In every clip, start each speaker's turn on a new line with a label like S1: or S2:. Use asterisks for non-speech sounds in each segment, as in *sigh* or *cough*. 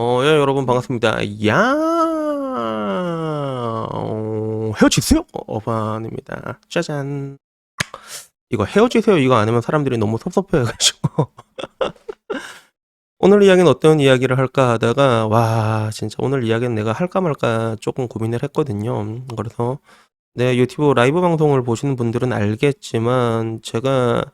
S1: 어, 예, 여러분 반갑습니다. 야, 어, 헤어지세요? 어, 어반입니다. 짜잔. 이거 헤어지세요 이거 안 하면 사람들이 너무 섭섭해가지고. *laughs* 오늘 이야기는 어떤 이야기를 할까 하다가, 와, 진짜 오늘 이야기는 내가 할까 말까 조금 고민을 했거든요. 그래서 내 유튜브 라이브 방송을 보시는 분들은 알겠지만, 제가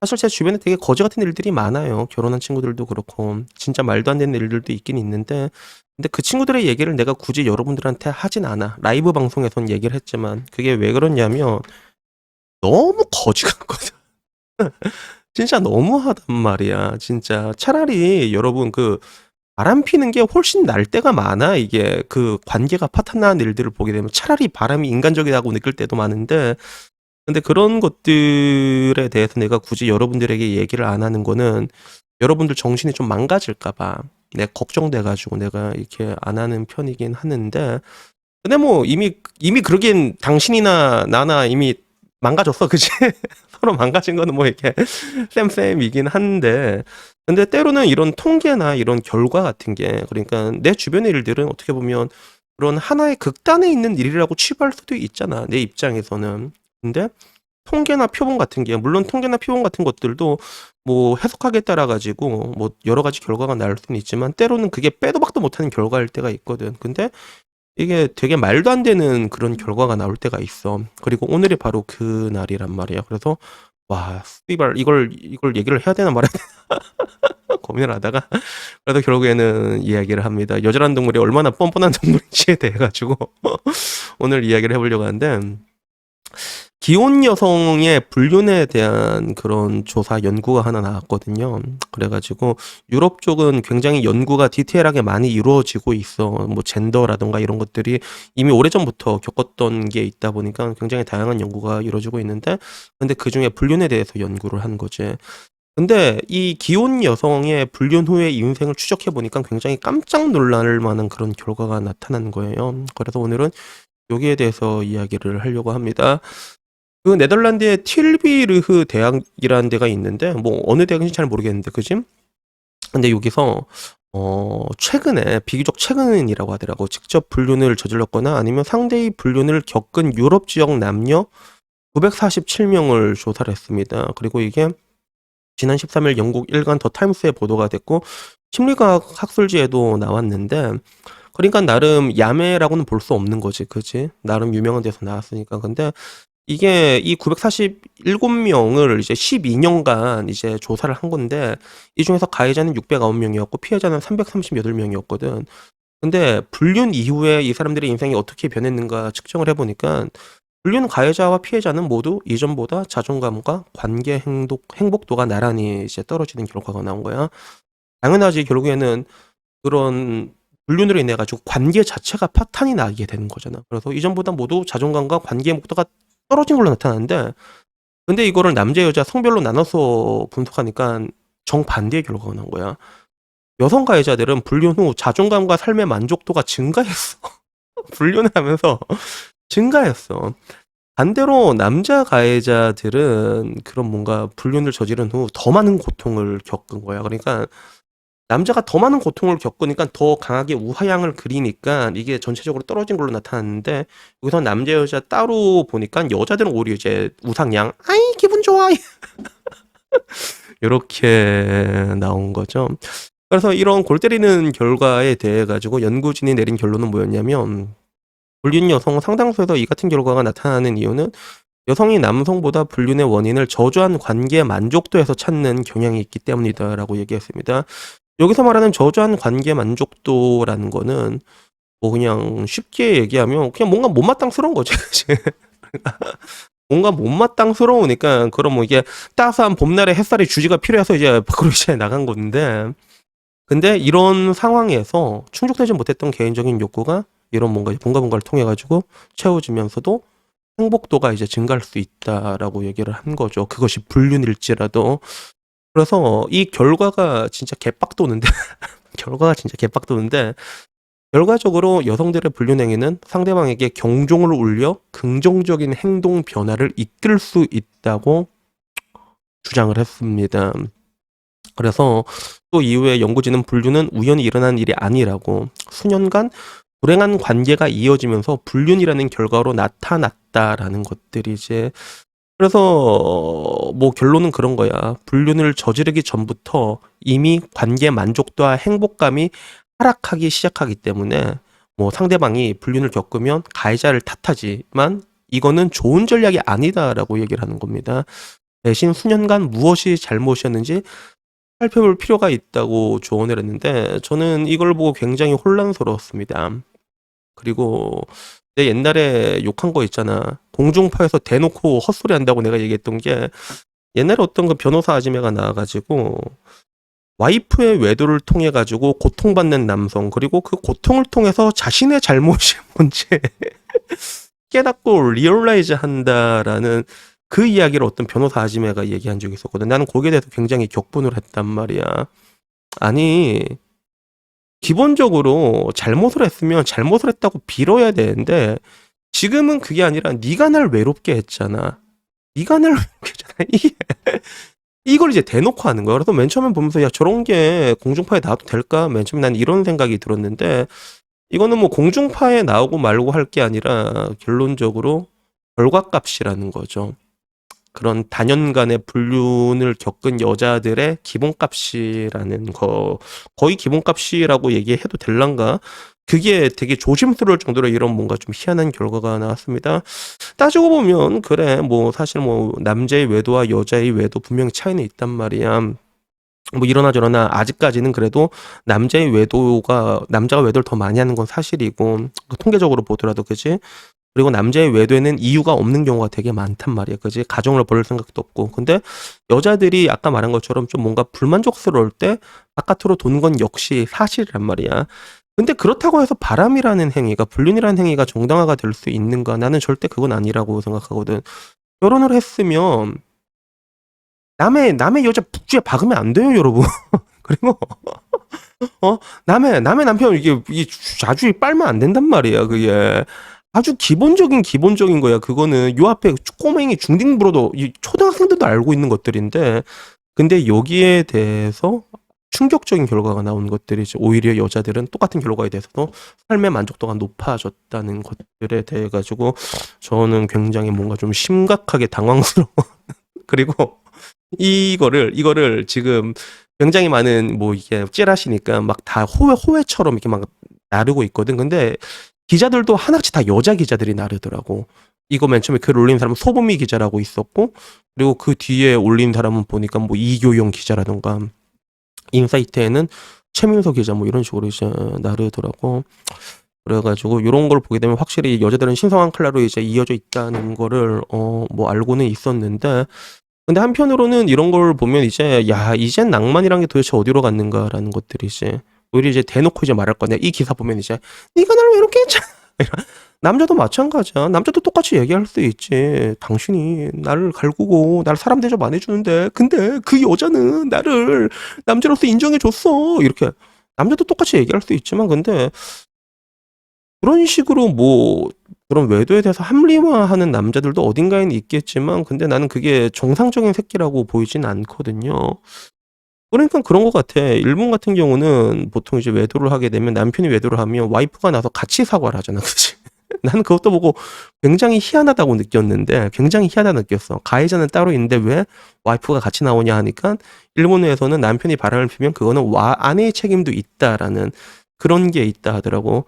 S1: 사실 제 주변에 되게 거지 같은 일들이 많아요. 결혼한 친구들도 그렇고, 진짜 말도 안 되는 일들도 있긴 있는데, 근데 그 친구들의 얘기를 내가 굳이 여러분들한테 하진 않아. 라이브 방송에선 얘기를 했지만, 그게 왜 그러냐면, 너무 거지 같거든. *laughs* 진짜 너무하단 말이야. 진짜 차라리 여러분 그 바람 피는 게 훨씬 날 때가 많아. 이게 그 관계가 파탄 나는 일들을 보게 되면 차라리 바람이 인간적이라고 느낄 때도 많은데 근데 그런 것들에 대해서 내가 굳이 여러분들에게 얘기를 안 하는 거는 여러분들 정신이 좀 망가질까 봐. 내가 걱정돼 가지고 내가 이렇게 안 하는 편이긴 하는데 근데 뭐 이미 이미 그러긴 당신이나 나나 이미 망가졌어. *laughs* 그지? 서로 망가진 거는 뭐 이렇게 쌤쌤이긴 한데 근데 때로는 이런 통계나 이런 결과 같은 게 그러니까 내 주변의 일들은 어떻게 보면 그런 하나의 극단에 있는 일이라고 취급할 수도 있잖아. 내 입장에서는. 근데 통계나 표본 같은 게 물론 통계나 표본 같은 것들도 뭐 해석하기에 따라 가지고 뭐 여러 가지 결과가 나올 수는 있지만 때로는 그게 빼도 박도 못하는 결과일 때가 있거든. 근데 이게 되게 말도 안 되는 그런 결과가 나올 때가 있어. 그리고 오늘이 바로 그 날이란 말이야. 그래서 와, 스티발 이걸 이걸 얘기를 해야 되나 말아야 되나 *laughs* 고민을 하다가 그래도 결국에는 이야기를 합니다. 여자란 동물이 얼마나 뻔뻔한 동물인지에 대해 가지고 *laughs* 오늘 이야기를 해보려고 하는데 기혼 여성의 불륜에 대한 그런 조사 연구가 하나 나왔거든요. 그래가지고 유럽 쪽은 굉장히 연구가 디테일하게 많이 이루어지고 있어. 뭐 젠더라던가 이런 것들이 이미 오래전부터 겪었던 게 있다 보니까 굉장히 다양한 연구가 이루어지고 있는데 근데 그 중에 불륜에 대해서 연구를 한 거지. 근데 이 기혼 여성의 불륜 후의 인생을 추적해 보니까 굉장히 깜짝 놀랄 만한 그런 결과가 나타난 거예요. 그래서 오늘은 여기에 대해서 이야기를 하려고 합니다. 그 네덜란드의 틸비르흐 대학이라는 데가 있는데 뭐 어느 대학인지 잘 모르겠는데 그지? 근데 여기서 어 최근에 비교적 최근이라고 하더라고. 직접 불륜을 저질렀거나 아니면 상대의 불륜을 겪은 유럽 지역 남녀 947명을 조사를 했습니다. 그리고 이게 지난 13일 영국 일간 더 타임스에 보도가 됐고 심리과학 학술지에도 나왔는데 그러니까 나름 야매라고는 볼 수 없는 거지. 그지? 나름 유명한 데서 나왔으니까. 근데 이게 이 947명을 이제 12년간 이제 조사를 한 건데 이 중에서 가해자는 609명이었고 피해자는 338명이었거든. 근데 불륜 이후에 이 사람들의 인생이 어떻게 변했는가 측정을 해보니까 불륜 가해자와 피해자는 모두 이전보다 자존감과 관계 행복, 행복도가 나란히 이제 떨어지는 결과가 나온 거야. 당연하지 결국에는 그런 불륜으로 인해 가지고 관계 자체가 파탄이 나게 되는 거잖아. 그래서 이전보다 모두 자존감과 관계 행복도가 떨어진 걸로 나타나는데 근데 이거를 남자 여자 성별로 나눠서 분석하니까 정반대의 결과가 나온 거야. 여성 가해자들은 불륜 후 자존감과 삶의 만족도가 증가했어. *laughs* 불륜을 하면서 증가했어. 반대로 남자 가해자들은 그런 뭔가 불륜을 저지른 후 더 많은 고통을 겪은 거야. 그러니까 남자가 더 많은 고통을 겪으니까 더 강하게 우하향을 그리니까 이게 전체적으로 떨어진 걸로 나타났는데 여기서 남자 여자 따로 보니까 여자들은 오히려 이제 우상향 아이 기분 좋아 *laughs* 이렇게 나온 거죠. 그래서 이런 골 때리는 결과에 대해 가지고 연구진이 내린 결론은 뭐였냐면 불륜 여성 상당수에서 이 같은 결과가 나타나는 이유는 여성이 남성보다 불륜의 원인을 저조한 관계 만족도에서 찾는 경향이 있기 때문이다라고 얘기했습니다. 여기서 말하는 저조한 관계 만족도라는 거는 뭐 그냥 쉽게 얘기하면 그냥 뭔가 못마땅스러운. 그치? *laughs* 뭔가 못마땅스러우니까 그럼 뭐 이게 따스한 봄날의 햇살이 주지가 필요해서 이제 *laughs* 밖으로 이제 나간 건데 근데 이런 상황에서 충족되지 못했던 개인적인 욕구가 이런 뭔가 뭔가 뭔가를 통해 가지고 채워지면서도 행복도가 이제 증가할 수 있다라고 얘기를 한 거죠. 그것이 불륜일지라도 그래서 이 결과가 진짜 개빡도는데 *laughs* 결과가 진짜 개빡도는데 결과적으로 여성들의 불륜 행위는 상대방에게 경종을 울려 긍정적인 행동 변화를 이끌 수 있다고 주장을 했습니다. 그래서 또 이후에 연구진은 불륜은 우연히 일어난 일이 아니라고 수년간 불행한 관계가 이어지면서 불륜이라는 결과로 나타났다라는 것들이 이제 그래서 뭐 결론은 그런 거야. 불륜을 저지르기 전부터 이미 관계 만족도와 행복감이 하락하기 시작하기 때문에 뭐 상대방이 불륜을 겪으면 가해자를 탓하지만 이거는 좋은 전략이 아니다라고 얘기를 하는 겁니다. 대신 수년간 무엇이 잘못이었는지 살펴볼 필요가 있다고 조언을 했는데 저는 이걸 보고 굉장히 혼란스러웠습니다. 그리고 내 옛날에 욕한 거 있잖아. 공중파에서 대놓고 헛소리 한다고 내가 얘기했던 게 옛날에 어떤 그 변호사 아지매가 나와가지고 와이프의 외도를 통해 가지고 고통받는 남성 그리고 그 고통을 통해서 자신의 잘못이 *laughs* 뭔지 깨닫고 리얼라이즈 한다라는 그 이야기를 어떤 변호사 아지매가 얘기한 적이 있었거든. 나는 거기에 대해서 굉장히 격분을 했단 말이야. 아니 기본적으로 잘못을 했으면 잘못을 했다고 빌어야 되는데 지금은 그게 아니라 네가 날 외롭게 했잖아. 네가 날 *laughs* 외롭게 했잖아. 이게 이걸 이제 대놓고 하는 거야. 그래서 맨 처음에 보면서 야 저런 게 공중파에 나와도 될까? 맨 처음에 난 이런 생각이 들었는데 이거는 뭐 공중파에 나오고 말고 할 게 아니라 결론적으로 결과값이라는 거죠. 그런 단연간의 불륜을 겪은 여자들의 기본값이라는 거 거의 기본값이라고 얘기해도 될란가 그게 되게 조심스러울 정도로 이런 뭔가 좀 희한한 결과가 나왔습니다. 따지고 보면 그래 뭐 사실 뭐 남자의 외도와 여자의 외도 분명히 차이는 있단 말이야. 뭐 이러나 저러나 아직까지는 그래도 남자의 외도가 남자가 외도를 더 많이 하는 건 사실이고 그 통계적으로 보더라도 그지 그리고 남자의 외도에는 이유가 없는 경우가 되게 많단 말이야. 그지? 가정을 벌일 생각도 없고. 근데 여자들이 아까 말한 것처럼 좀 뭔가 불만족스러울 때 바깥으로 도는 건 역시 사실이란 말이야. 근데 그렇다고 해서 바람이라는 행위가 불륜이라는 행위가 정당화가 될 수 있는가? 나는 절대 그건 아니라고 생각하거든. 결혼을 했으면 남의 남의 여자 북주에 박으면 안 돼요, 여러분. *laughs* 그리고 어 남의 남의 남편 이게 이 자주 빨면 안 된단 말이야, 그게. 아주 기본적인 기본적인 거야. 그거는 요 앞에 꼬맹이 중딩부로도 이 초등학생들도 알고 있는 것들인데 근데 여기에 대해서 충격적인 결과가 나온 것들이죠. 오히려 여자들은 똑같은 결과에 대해서도 삶의 만족도가 높아졌다는 것들에 대해 가지고 저는 굉장히 뭔가 좀 심각하게 당황스러워. *laughs* 그리고 이거를 이거를 지금 굉장히 많은 뭐 이게 찌라시니까 막 다 호회 호회처럼 이렇게 막 나르고 있거든. 근데 기자들도 하나씩 다 여자 기자들이 나르더라고. 이거 맨 처음에 글 올린 사람은 소범이 기자라고 있었고 그리고 그 뒤에 올린 사람은 보니까 뭐 이교용 기자라던가 인사이트에는 최민서 기자 뭐 이런 식으로 이제 나르더라고. 그래가지고 이런 걸 보게 되면 확실히 여자들은 신성한 칼라로 이제 이어져 있다는 거를 어 뭐 알고는 있었는데 근데 한편으로는 이런 걸 보면 이제 야 이젠 낭만이란 게 도대체 어디로 갔는가라는 것들이 이제 오히려 이제 대놓고 이제 말할 거냐. 이 기사 보면 이제 네가 나를 외롭게 했잖아? *laughs* 남자도 마찬가지야. 남자도 똑같이 얘기할 수 있지. 당신이 나를 갈구고 나를 사람 대접 안 해주는데 근데 그 여자는 나를 남자로서 인정해줬어. 이렇게. 남자도 똑같이 얘기할 수 있지만 근데 그런 식으로 뭐 그런 외도에 대해서 합리화하는 남자들도 어딘가에는 있겠지만 근데 나는 그게 정상적인 새끼라고 보이진 않거든요. 그러니까 그런 것 같아. 일본 같은 경우는 보통 이제 외도를 하게 되면 남편이 외도를 하면 와이프가 나서 같이 사과를 하잖아. 그치? *laughs* 나는 그것도 보고 굉장히 희한하다고 느꼈는데 굉장히 희한하다 느꼈어. 가해자는 따로 있는데 왜 와이프가 같이 나오냐 하니까 일본 에서는 남편이 바람을 피면 그거는 와 아내의 책임도 있다라는 그런 게 있다 하더라고.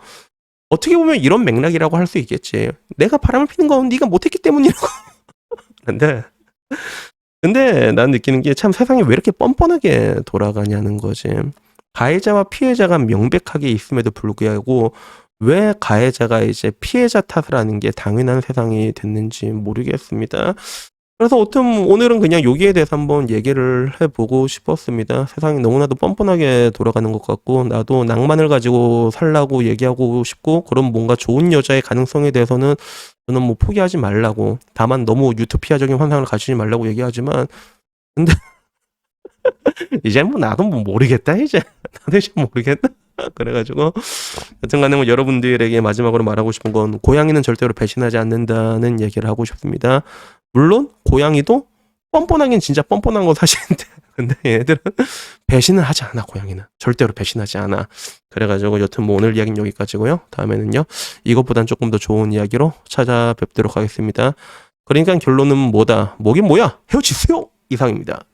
S1: 어떻게 보면 이런 맥락이라고 할 수 있겠지. 내가 바람을 피는 건 네가 못했기 때문이라고. *laughs* 근데 근데 난 느끼는 게 참 세상이 왜 이렇게 뻔뻔하게 돌아가냐는 거지. 가해자와 피해자가 명백하게 있음에도 불구하고 왜 가해자가 이제 피해자 탓을 하는 게 당연한 세상이 됐는지 모르겠습니다. 그래서 어떤 오늘은 그냥 여기에 대해서 한번 얘기를 해보고 싶었습니다. 세상이 너무나도 뻔뻔하게 돌아가는 것 같고 나도 낭만을 가지고 살라고 얘기하고 싶고 그런 뭔가 좋은 여자의 가능성에 대해서는 저는 뭐 포기하지 말라고 다만 너무 유토피아적인 환상을 가지지 말라고 얘기하지만 근데 *laughs* 이제 뭐 나도 뭐 모르겠다 이제. *laughs* 나도 이제 모르겠다. *laughs* 그래가지고 여튼간에 뭐 여러분들에게 마지막으로 말하고 싶은 건 고양이는 절대로 배신하지 않는다는 얘기를 하고 싶습니다. 물론 고양이도 뻔뻔하긴 진짜 뻔뻔한 건 사실인데 근데 *laughs* 얘들은 배신을 하지 않아 고양이는. 절대로 배신하지 않아. 그래가지고 여튼 뭐 오늘 이야기는 여기까지고요. 다음에는요 이것보단 조금 더 좋은 이야기로 찾아뵙도록 하겠습니다. 그러니까 결론은 뭐다? 뭐긴 뭐야? 헤어지세요! 이상입니다